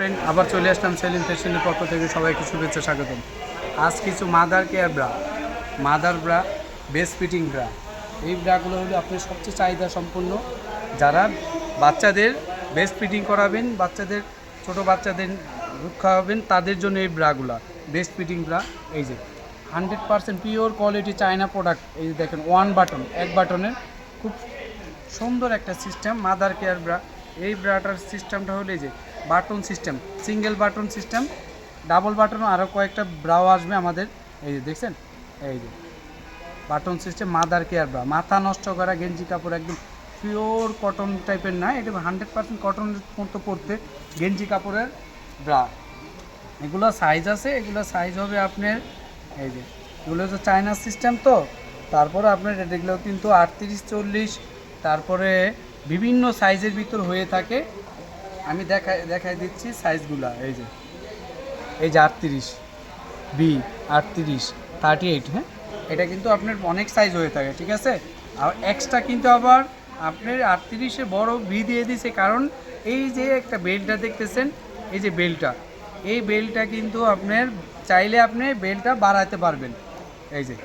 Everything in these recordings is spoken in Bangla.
ফ্রেন্ড আবার চলে আসলাম সেলিম ফ্যাশনের পক্ষ থেকে সবাইকে শুভেচ্ছা, স্বাগতম। আজ কিছু mother care bra, mother bra base fitting bra. এই ব্রাগুলো হলো আপনার সবচেয়ে চাহিদা সম্পন্ন। যারা বাচ্চাদের বেস ফিটিং করাবেন, বাচ্চাদের, ছোট বাচ্চাদের দুধ খাওয়াবেন, তাদের জন্য এই ব্রাগুলা বেস্ট ফিটিং ব্রা। এই যে hundred percent pure quality China product এই দেখেন ওয়ান বাটন এক বাটনের খুব সুন্দর একটা সিস্টেম মাদার কেয়ার ব্রা। এই ব্রাটার সিস্টেমটা হলো এই যে button system, single button system, double বাটনও আরও কয়েকটা ব্রাও আসবে আমাদের। এই যে দেখছেন? এই যে button system, mother care bra মাথা নষ্ট করা, গেঞ্জি কাপড় একদম পিওর কটন টাইপের না, এটা হান্ড্রেড পার্সেন্ট কটন মতো পড়তে গেঞ্জি কাপড়ের ব্রা। এগুলো সাইজ আছে, এগুলো সাইজ হবে আপনার, এই যে, এগুলো হচ্ছে চায়না সিস্টেম তো। তারপরে আপনার এগুলো কিন্তু আটত্রিশ, চল্লিশ, তারপরে বিভিন্ন সাইজের ভিতর হয়ে থাকে। আমি দেখাই দেখাই দিচ্ছি সাইজগুলা, এই যে। এই যে আটত্রিশ বি আটত্রিশ থার্টি এইট হ্যাঁ? এটা কিন্তু আপনার অনেক সাইজ হয়ে থাকে, ঠিক আছে? আর এক্সট্রা কিন্তু আবার আপনার আটত্রিশে বড় ভি দিয়ে দিছে, কারণ এই যে একটা বেল্টটা দেখতেছেন, এই যে বেল্টটা এই বেল্টটা কিন্তু আপনার চাইলে আপনি বেল্টটা বাড়াতে পারবেন, এই যে।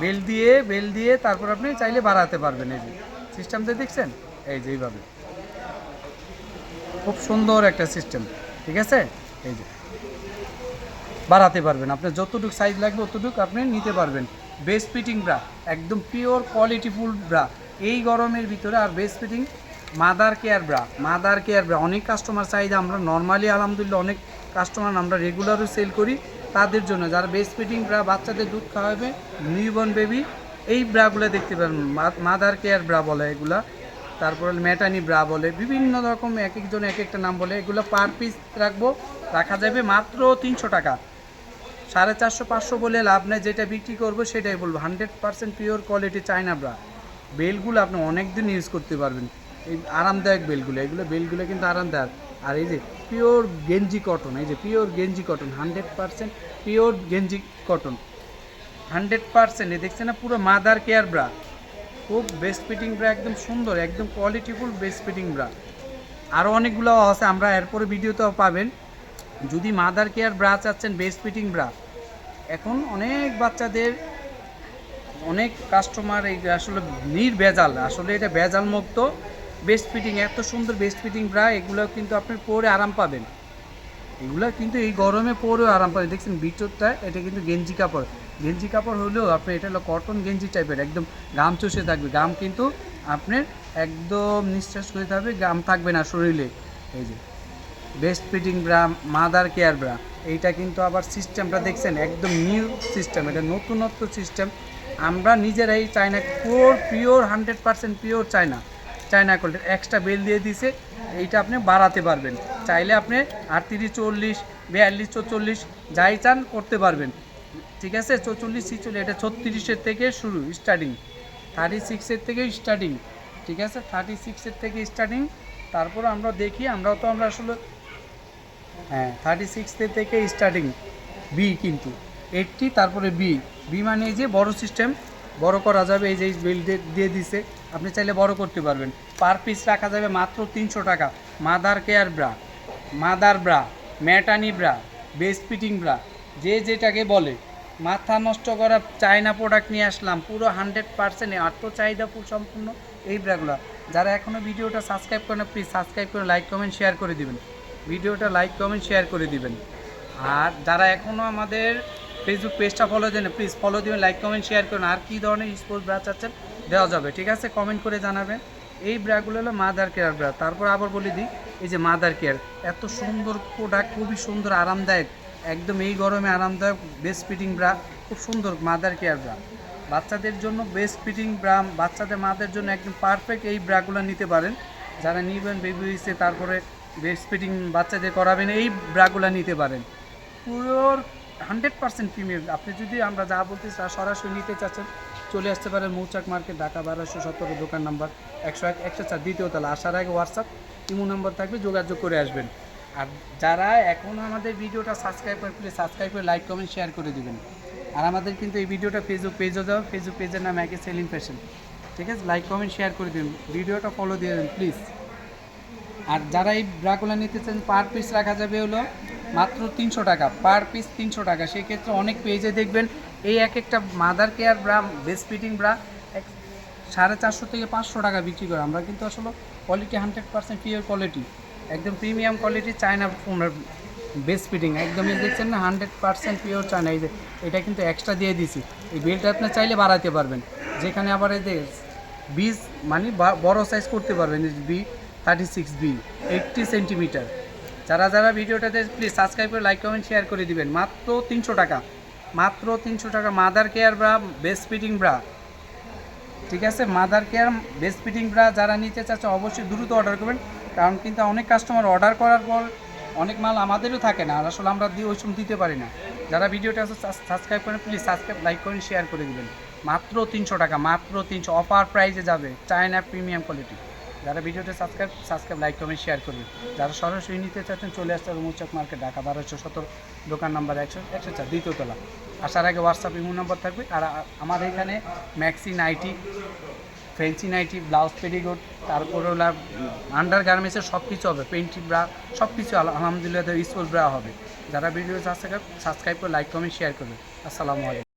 বেল দিয়ে বেল দিয়ে তারপর আপনি চাইলে বাড়াতে পারবেন, এই যে। সিস্টেমটা দেখছেন? এই যে এইভাবে। খুব সুন্দর একটা সিস্টেম, ঠিক আছে? এই যে। বাড়াতে পারবেন, আপনার যতটুকু সাইজ লাগবে ততটুকু আপনি নিতে পারবেন। বেস্ট ফিটিং ব্রা একদম পিওর কোয়ালিটিফুল ব্রা এই গরমের ভিতরে আর best fitting mother care bra mother care bra অনেক কাস্টমার চাহিদা আমরা নর্মালি আলহামদুলিল্লাহ অনেক কাস্টমার আমরা রেগুলারও সেল করি তাদের জন্য। যারা বেস্ট ফিটিং ব্রা বাচ্চাদের দুধ খাওয়াবে নিউবর্ন বেবি এই ব্রাগুলো দেখতে পারবেন মাদার কেয়ার ব্রা বলে এগুলা। তারপরে মেটানি ব্রা বলে, বিভিন্ন রকম এক একজন এক একটা নাম বলে, এগুলো পার পিস রাখব, রাখা যাবে মাত্র তিনশো টাকা। সাড়ে চারশো, পাঁচশো বলে লাভ নেই, যেটা বিক্রি করব সেটাই বলব। Hundred percent pure quality China bra. বেলগুলো আপনি অনেক দিন ইউজ করতে পারবেন। এই আরামদায়ক বেলগুলো, এগুলো বেলগুলো কিন্তু আরামদায়ক। আর এই যে পিওর গেঞ্জি কটন এই যে পিওর গেঞ্জি কটন হান্ড্রেড পার্সেন্ট পিওর গেঞ্জি কটন হান্ড্রেড পার্সেন্ট দেখছেন না, পুরো মাদার কেয়ার ব্রা খুব বেস্ট ফিটিং ব্রা একদম সুন্দর, একদম কোয়ালিটিফুল বেস্ট ফিটিং ব্রা আরও অনেকগুলো আছে, আমরা এরপরে ভিডিওতেও পাবেন। যদি মাদার কেয়ার ব্রা চাচ্ছেন বেস্ট ফিটিং ব্রা এখন অনেক বাচ্চাদের, অনেক কাস্টমার এই আসলে নির্ভেজাল, আসলে এটা ভেজাল মুক্ত বেস্ট ফিটিং এত সুন্দর বেস্ট ফিটিং ব্রা এগুলো কিন্তু আপনি পরে আরাম পাবেন। এগুলো কিন্তু এই গরমে পরেও আরাম পাবেন দেখছেন ভিতরটা এটা কিন্তু গেঞ্জি কাপড়। গেঞ্জি কাপড় হলেও আপনি, এটা হলো কটন গেঞ্জি টাইপের একদম গাম চষে থাকবে। গাম কিন্তু আপনার একদম নিঃশ্বাস করে থাকবে গাম থাকবে না শরীরে। এই যে best fitting bra mother care bra এইটা কিন্তু আবার সিস্টেমটা দেখছেন, একদম নিউ সিস্টেম এটা নতুনত্ব সিস্টেম আমরা নিজেরাই China pure pure hundred percent pure China. China কোয়ালিটির এক্সট্রা বেল দিয়ে দিছে এইটা আপনি বাড়াতে পারবেন। চাইলে আপনি আটত্রিশ, চল্লিশ, বিয়াল্লিশ চল্লিশ যাই চান করতে পারবেন। ঠিক আছে? চৌচল্লিশ, ছিচল্লিশ, এটা ছত্রিশের থেকে শুরু স্টার্টিং থার্টি সিক্সের থেকে স্টার্টিং ঠিক আছে? থার্টি সিক্সের থেকে স্টার্টিং তারপর আমরা দেখি, আমরাও তো আমরা আসলে হ্যাঁ থার্টি সিক্সের থেকে স্টার্টিং বি কিন্তু। এইটটি তারপরে বি বি মানে এই যে বড় সিস্টেম বড় করা যাবে, এই যে বিল দিয়ে দিছে। আপনি চাইলে বড় করতে পারবেন। পার পিস রাখা যাবে মাত্র তিনশো টাকা। Mother care bra mother bra maternity bra best fitting bra যে যেটাকে বলে। মাথা নষ্ট করা চায়না প্রোডাক্ট নিয়ে আসলাম, পুরো হান্ড্রেড পার্সেন্ট আত্ম চাহিদা পুরো সম্পূর্ণ এই ব্রাগুলো যারা এখনও ভিডিওটা সাবস্ক্রাইব করেন প্লিজ সাবস্ক্রাইব করে লাইক কমেন্ট শেয়ার করে দিবেন। ভিডিওটা লাইক কমেন্ট শেয়ার করে দিবেন। আর যারা এখনও আমাদের ফেসবুক পেজটা ফলো দেন প্লিজ ফলো দিবেন লাইক কমেন্ট শেয়ার করুন। আর কী ধরনের স্পোর্টস ব্রা চাচ্ছেন দেওয়া যাবে, ঠিক আছে? কমেন্ট করে জানাবেন। এই ব্রাগুলো হলো মাদার কেয়ার ব্রা তারপর আবার বলে দিই, এই যে মাদার কেয়ার এত সুন্দর প্রোডাক্ট খুবই সুন্দর, আরামদায়ক, একদম এই গরমে আরামদায়ক বেস্ট ফিটিং ব্রা খুব সুন্দর মাদার কেয়ার ব্রা বাচ্চাদের জন্য বেস্ট ফিটিং ব্রা বাচ্চাদের মাদের জন্য একদম পারফেক্ট এই ব্রাগুলো নিতে পারেন। যারা নিবেন বেবি হয়েছে, তারপরে বেস্ট ফিটিং বাচ্চাদের করাবেন, এই ব্রাগুলো নিতে পারেন। পুরোর হান্ড্রেড পার্সেন্ট প্রিমিয়াম আপনি যদি আমরা যা বলতে সরাসরি নিতে চাচ্ছেন চলে আসতে পারেন মৌচাক মার্কেট, ঢাকা বারোশো সতেরো দোকান নাম্বার একশো এক, একশো চার, দ্বিতীয় তলা। আসার আগে হোয়াটসঅ্যাপ ইমো নাম্বার থাকবে যোগাযোগ করে আসবেন। আর যারা এখনও আমাদের ভিডিওটা সাবস্ক্রাইব করে প্লিজ সাবস্ক্রাইব করে লাইক কমেন্ট শেয়ার করে দেবেন। আর আমাদের কিন্তু এই ভিডিওটা ফেসবুক পেজও দেওয়া ফেসবুক পেজের নাম একে সেলিং ফ্যাশন ঠিক আছে? লাইক কমেন্ট শেয়ার করে দিন ভিডিওটা ফলো দিয়ে দেবেন প্লিজ আর যারা এই ব্রাগুলো নিতে চান পার পিস রাখা যাবে হলো মাত্র তিনশো টাকা। পার পিস তিনশো টাকা। সেই ক্ষেত্রে অনেক পেজে দেখবেন এই এক একটা mother care bra best fitting bra এক সাড়ে চারশো থেকে পাঁচশো টাকা বিক্রি করে। আমরা কিন্তু আসলে quality hundred percent pure quality একদম premium quality China best fitting একদমই দেখছেন না হান্ড্রেড পার্সেন্ট পিওর চায়না এই যে, এটা কিন্তু এক্সট্রা দিয়ে দিছি। এই বিলটা আপনি চাইলে বাড়াতে পারবেন। যেখানে আবার এই যে বিজ মানে বড় সাইজ করতে পারবেন B thirty six B eighty centimetre যারা যারা ভিডিওটাতে প্লিজ সাবস্ক্রাইব করে লাইক কমেন্ট শেয়ার করে দিবেন। মাত্র তিনশো টাকা। মাত্র তিনশো টাকা। Mother care bra best fitting bra ঠিক আছে? Mother care best fitting bra যারা নিতে চাচ্ছে অবশ্যই দ্রুত অর্ডার করবেন। কারণ কিন্তু অনেক কাস্টমার অর্ডার করার পর অনেক মাল আমাদেরও থাকে না। আর আসলে আমরা দিয়ে ওই সময় দিতে পারি না। যারা ভিডিওটা সাবস্ক্রাইব করেন প্লিজ সাবস্ক্রাইব লাইক করেন শেয়ার করে দিবেন। মাত্র তিনশো টাকা, মাত্র তিনশো। অফার প্রাইসে যাবে। চায়না প্রিমিয়াম কোয়ালিটি যারা ভিডিওটা subscribe subscribe like comment share করবেন যারা সরাসরি নিতে চাচ্ছেন, চলে আসতে হবে মুচক মার্কেট, ঢাকা বারোশো সতেরো, দোকান নাম্বার একশো একশো চার দ্বিতীয়তলা আসার আগে হোয়াটসঅ্যাপ ইমো নাম্বার থাকবে। আর আমার এখানে maxi nighty frenchie nighty blouse petticoat তারপর হলো আন্ডার গার্মেন্টসের সব কিছু হবে। পেন্টি ব্রা সব কিছু আল- আলহামদুলিল্লাহ স্কুল ব্রা হবে। যারা ভিডিও সাবস্ক্রাইব সাবস্ক্রাইব করে লাইক কমেন্ট শেয়ার করবে। আসসালামু আলাইকুম।